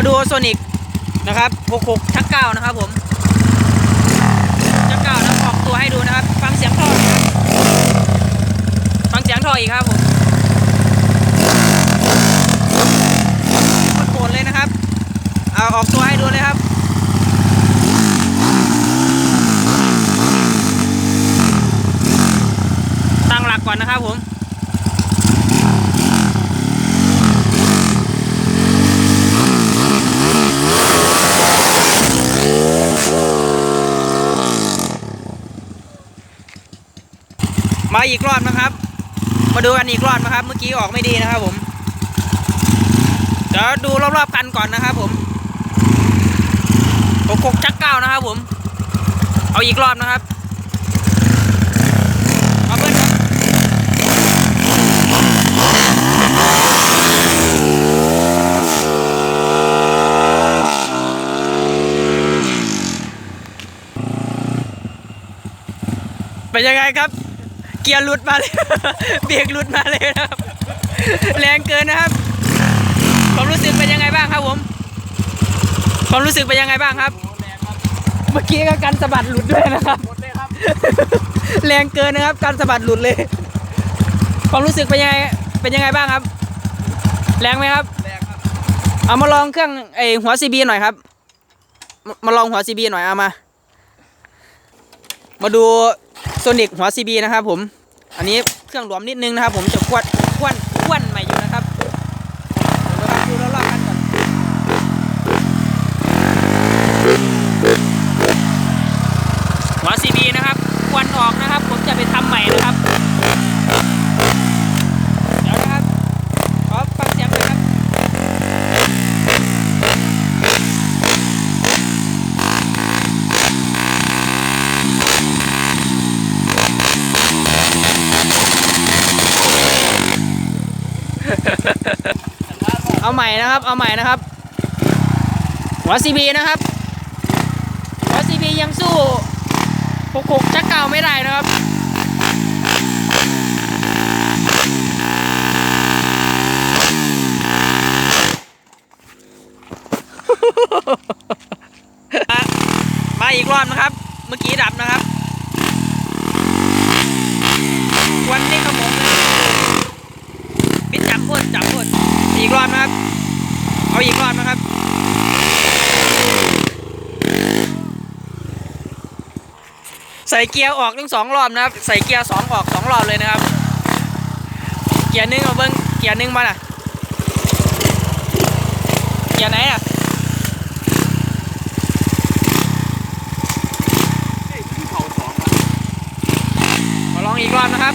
มาดูโซนิกนะครับ66ชักเก้านะครับผมชักเก้านะออกตัวให้ดูนะครับ ฟังเสียงท่อนะฟังเสียงท่ออีกครับผมโคตรเลยนะครับเอาออกตัวให้ดูเลยครับตั้งหลักก่อนนะครับผม มาอีกรอบนะครับ มาดูกันอีกรอบนะครับ เมื่อกี้ออกไม่ดีนะครับ ผมเดี๋ยวดูรอบๆกันก่อนนะครับ ผมหกหกชักเก้านะครับ ผม เอาอีกรอบนะครับเอาเบิ้ลครับเป็นยังไงครับ กียร์หลุดมาเลย เบรกหลุดมาเลยนะครับ แรงเกินนะครับ ความรู้สึกเป็นยังไงบ้างครับผม ความรู้สึกเป็นยังไงบ้างครับ เมื่อกี้ก็กันสะบัดหลุดด้วยนะครับหมดเลยครับแรงเกินนะครับ การสะบัดหลุดเลย ความรู้สึกเป็นยังไง เป็นยังไงบ้างครับ แรงไหมครับแรงครับเอามาลองเครื่องไอหัวซีบีหน่อยครับ มาลองหัวซีบีหน่อยเอามา มาดู โซนิกหัวซีบีนะครับผม อันนี้เครื่องหลวมนิดนึงนะครับ ผมจะควนควนควนใหม่อยู่นะครับดูรอบๆกันก่อนหัวซีบีนะครับควนออกนะครับ ผมจะไปทำใหม่นะครับ เอาใหม่นะครับ เอาใหม่นะครับ หัวซีบีนะครับ หัวซีบียังสู้หกหกจักเก่าไม่ได้นะครับมามาอีกรอบนะครับ เมื่อกี้ดับนะครับ วันนี้ขโมงนะปิดจับพูดจับพูด อีกรอบนะครับ เอาอีกรอบนะครับ ใส่เกียร์ออกทั้งสองรอบนะครับ ใส่เกียร์สองออกสองรอบเลยนะครับ เกียร์หนึ่งเอาเบิ้งเกียร์หนึ่งมาน่ะ เกียร์ไหนอะของละมาลองอีกรอบนะครับ